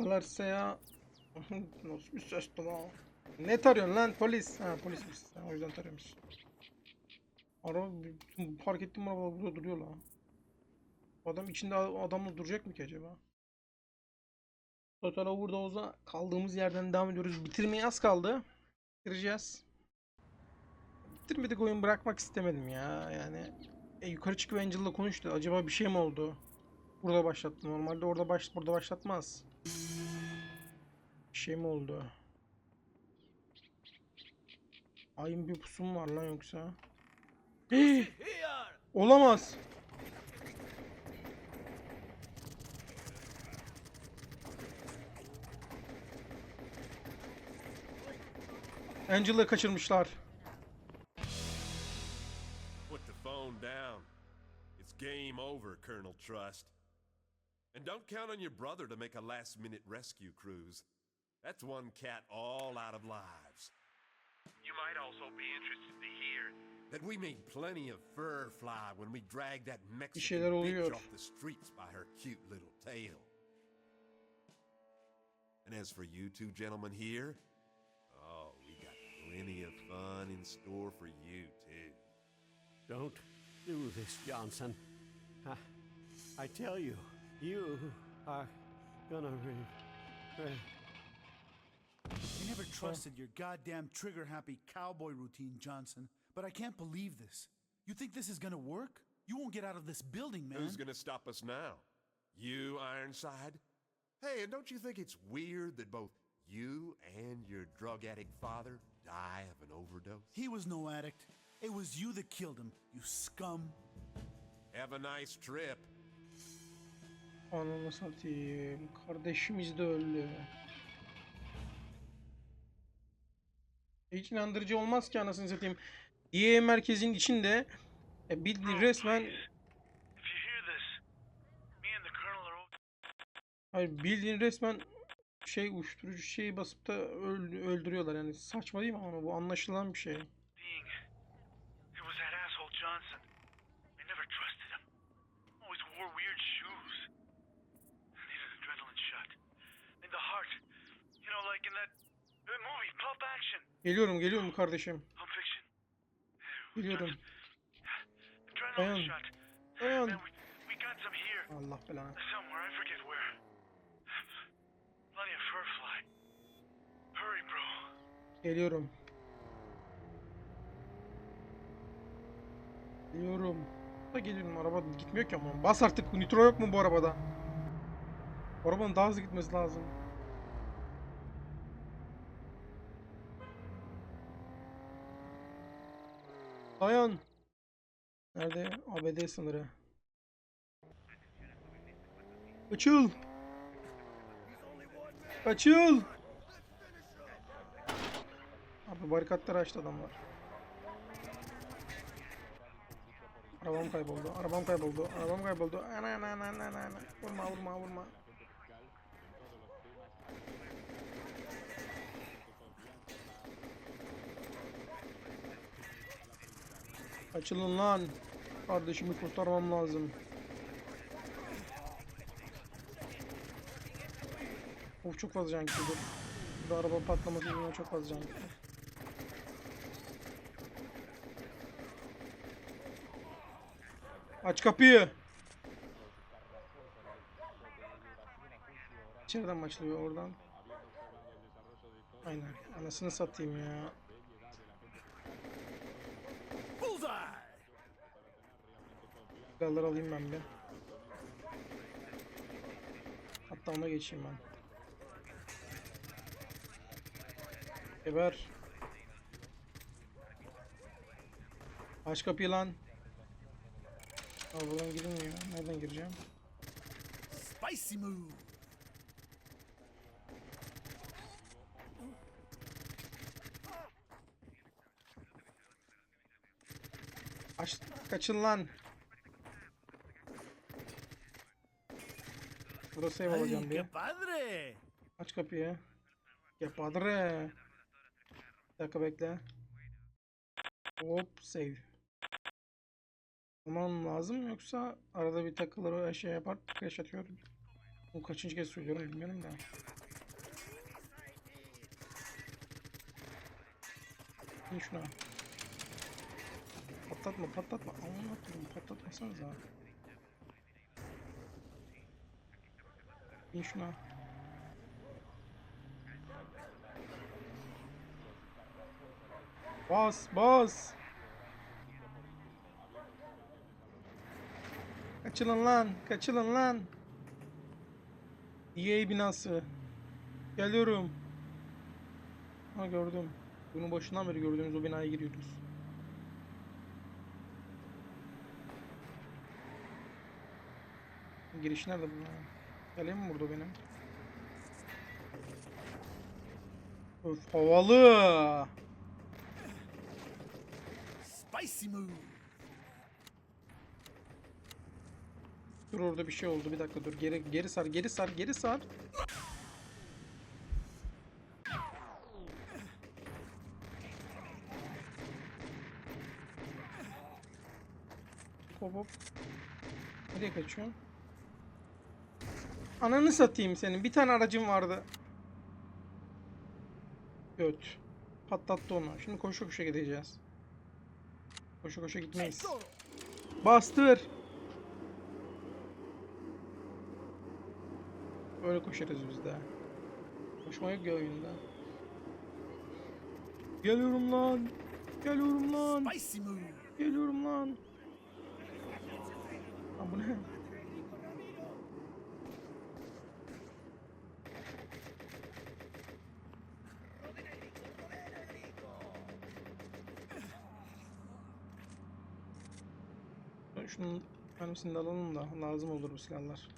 Agalarsa ya. Nasıl bir ses lan? Ne tarıyorsun lan polis? Ha polis misin sen o yüzden tarıyormuş. Araba park ettiğim araba burada duruyor lan. Adam içinde adamla duracak mı ki acaba? Total Overdose'a kaldığımız yerden devam ediyoruz. Bitirmeye az kaldı. Bitireceğiz. Bitirmedik oyun bırakmak istemedim ya yani. E, yukarı çıkıp Angel'la konuştu. Acaba bir şey mi oldu? Burada başlattı. Normalde orada baş burada başlatmaz. Şey mi oldu? Ayın bir pusu mu var lan yoksa? Olamaz. Angel'ı kaçırmışlar. Put the phone down. It's game over, Colonel Trust. And don't count on your brother to make a last minute rescue cruise. That's one cat all out of lives. You might also be interested to hear That we made plenty of fur fly when we dragged that Mexican şeyler bitch oluyor. off the streets by her cute little tail. And as for you two gentlemen here, oh, we got plenty of fun in store for you too. Don't do this, Johnson. I, I tell you, you are gonna re- re- I never trusted your goddamn trigger happy cowboy routine, Johnson. But I can't believe this. You think this is gonna work? You won't get out of this building, man. Who's gonna stop us now? You, Ironside? Hey, and don't you think it's weird that both you and your drug addict father die of an overdose? He was no addict. It was you that killed him, you scum. Have a nice trip. Ananı satayım. Kardeşimiz de öldü. Hiç inandırıcı olmaz ki anasını satayım. DEA merkezinin içinde e, bildiğin resmen hayır bildiğin resmen şey uyuşturucu şeyi basıp da öldü- öldürüyorlar yani saçma değil mi ama bu anlaşılan bir şey. Geliyorum geliyorum kardeşim. Geliyorum. Dayan. Dayan. Allah belanı. Geliyorum. Geliyorum. Da geliyorum araba gitmiyor ki ama. Bas artık nitro yok mu bu arabada? Arabanın daha hızlı gitmesi lazım. Dayan. Nerede? ABD sınırı. Açıl. Açıl. Abi barikatları açtı adamlar. Arabam kayboldu. Arabam kayboldu. Arabam kayboldu. Ana ana ana ana. ana. Vurma vurma vurma. Açılın lan. Kardeşimi kurtarmam lazım. Of çok fazla can dur. Burada araba patlaması yüzünden çok fazla can gitti. Aç kapıyı. İçeriden mi açılıyor oradan? Aynen. Anasını satayım ya. Galları alayım ben bir. Hatta ona geçeyim ben. Geber. Aç kapıyı lan. Aa, buradan girilmiyor. Nereden gireceğim? Spicy move! Aç, kaçın lan. Burada save Ay, alacağım diye. padre! Aç kapıyı. Ya padre. Bir dakika bekle. Hop save. Tamam lazım yoksa arada bir takılır şey yapar crash atıyorum. Bu kaçıncı kez söylüyorum bilmiyorum da. İn şuna. Patlatma patlatma. Aman atladım patlatmasanıza. İn şuna. Bas bas. Kaçılın lan. Kaçılın lan. EA binası. Geliyorum. Ha gördüm. Bunun başından beri gördüğünüz o binaya giriyoruz. Giriş nerede bu? Geleyim mi burada benim? Öf havalı. Spicy move. Dur orada bir şey oldu. Bir dakika dur. Geri geri sar, geri sar, geri sar. Hop hop. Nereye kaçıyorsun? Ananı satayım senin. Bir tane aracım vardı. Göt. Patlattı onu. Şimdi koşu koşu gideceğiz. Koşu koşu gitmeyiz. Bastır. Böyle koşarız biz de. Koşma yok ya oyunda. Geliyorum lan. Geliyorum lan. Geliyorum lan. Lan bu ne? Ben Şunun mermisini de alalım da lazım olur bu silahlar.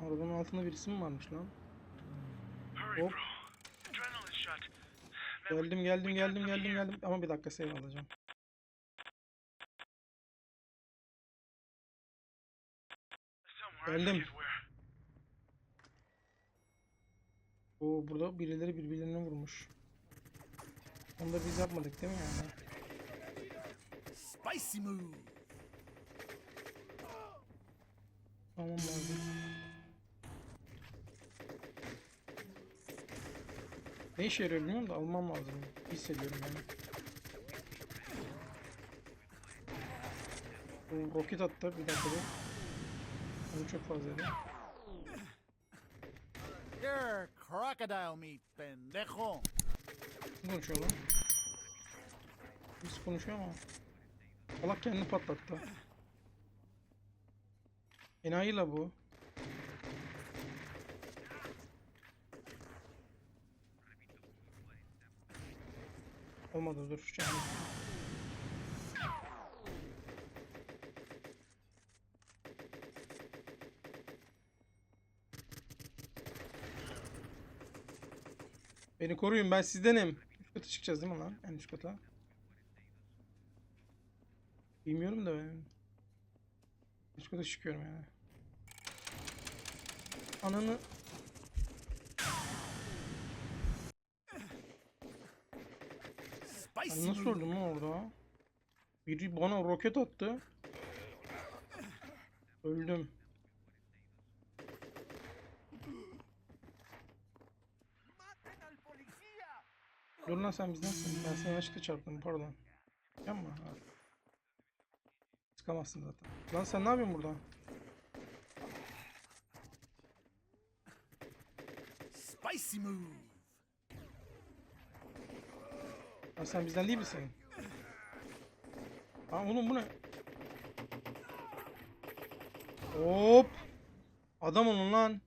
Arabanın altında birisi mi varmış lan? Hop. Geldim geldim geldim geldim geldim ama bir dakika save alacağım. Geldim. Oo burada birileri birbirlerine vurmuş. Onu da biz yapmadık değil mi yani? Spicy move. Tamam lazım. Ne işe yarıyor bilmiyorum da almam lazım. Hissediyorum yani. Bu roket attı bir dakika bir. Onu çok fazlaydı. You're crocodile meat, pendejo. Kim konuşuyor lan? Birisi konuşuyor ama. Allah kendini patlattı. Enayi bu. Olmadı dur. Canım. Beni koruyun ben sizdenim. Üst kata çıkacağız değil mi lan? En üst kata. Bilmiyorum da ben. Kata çıkıyorum yani. Ananı... Ben nasıl öldüm lan orada? Biri bana roket attı. Öldüm. Dur lan sen bizdensin. Ben seni yanlışlıkla çarptım pardon. Yapma. Ha. Çıkamazsın zaten. Lan sen ne yapıyorsun burada? Spicy move. Lan sen bizden değil misin? Lan oğlum bu ne? Hop. Adam olun lan.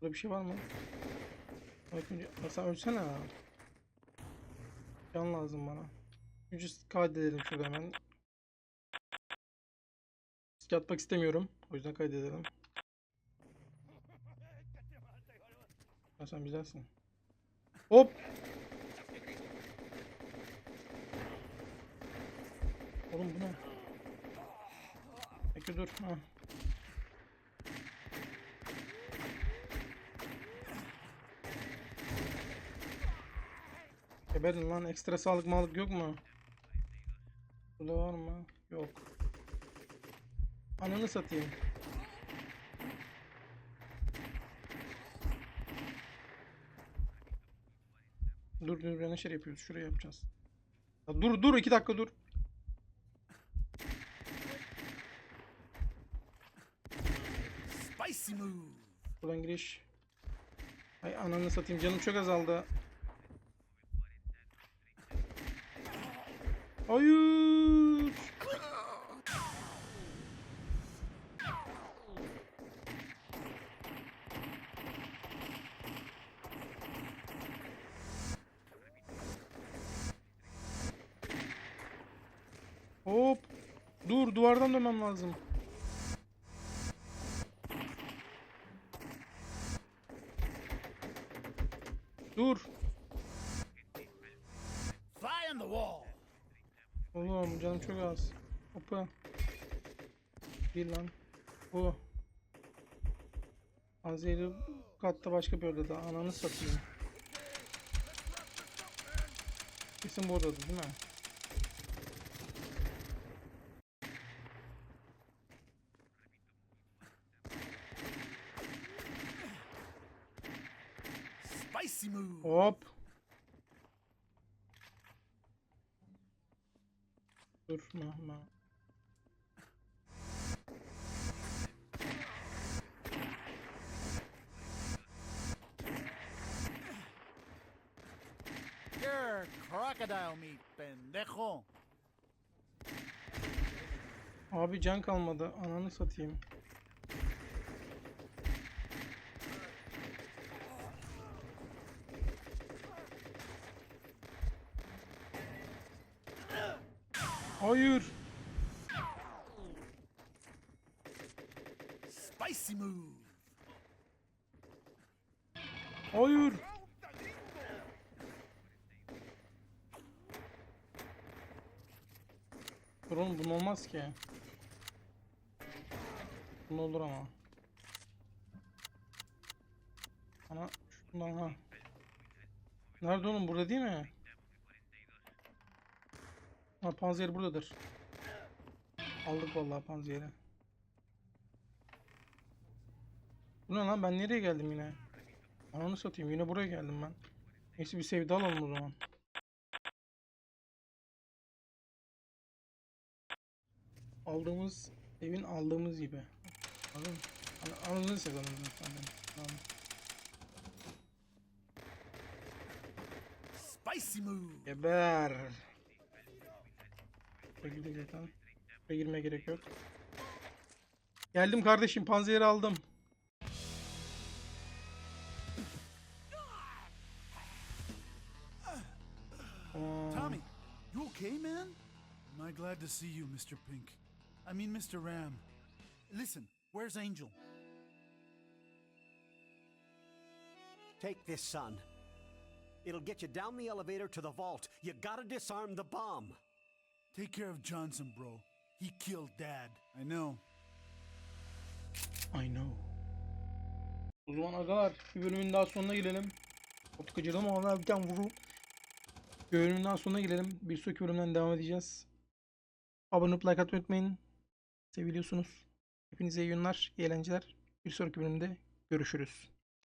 Burada bir şey var mı? Bak önce sen ölsene. Can lazım bana. Önce kaydedelim şurada hemen. Risk atmak istemiyorum. O yüzden kaydedelim. Ha sen bizdensin. Hop. Oğlum bu ne? Bekle dur. Ha. Geberin lan ekstra sağlık malık yok mu? Burada var mı? Yok. Ananı satayım. Dur dur ne şey yapıyoruz. Şuraya yapacağız. Ya dur dur iki dakika dur. Spicy move. Buradan giriş. Ay ananı satayım canım çok azaldı. Hayır. Hop. Dur duvardan dönmem lazım. Dur. Fly on the wall. Oğlum canım çok az. Hoppa. Değil lan. Bu. Azeri katta başka bir odada. Ananı satayım. Kesin bu odada değil mi? Spicy move. Hop. Dur Mahma. You're crocodile meat, pendejo. Abi can kalmadı. Ananı satayım. Hayır. Spicy move. Hayır. Dur oğlum bunun olmaz ki. Bunun olur ama. Ana şundan ha. Nerede oğlum burada değil mi? Ha panzer buradadır. Aldık vallahi panzeri. Bu ne lan ben nereye geldim yine? Ananı satayım yine buraya geldim ben. Neyse bir sevdi alalım o zaman. Aldığımız evin aldığımız gibi. Anladın mı? An- Anladın. Anladın. Anladın. Spicy move. Geber. Girdik zaten. Buraya girmeye gerek yok. Geldim kardeşim panzeri aldım. Tommy, you okay, man? Am I glad to see you, Mr. Pink? I mean, Mr. Ram. Listen, where's Angel? Take this, son. It'll get you down the elevator to the vault. You gotta disarm the bomb. Take care of Johnson, bro. He killed Dad. I know. I know. O zaman agalar bir bölümün daha sonuna gelelim. Çok kaçırdım ama bir tane vururum. Bir bölümün daha sonuna gelelim. Bir sonraki bölümden devam edeceğiz. Abone olup like atmayı unutmayın. Seviliyorsunuz. Hepinize iyi günler, iyi eğlenceler. Bir sonraki bölümde görüşürüz.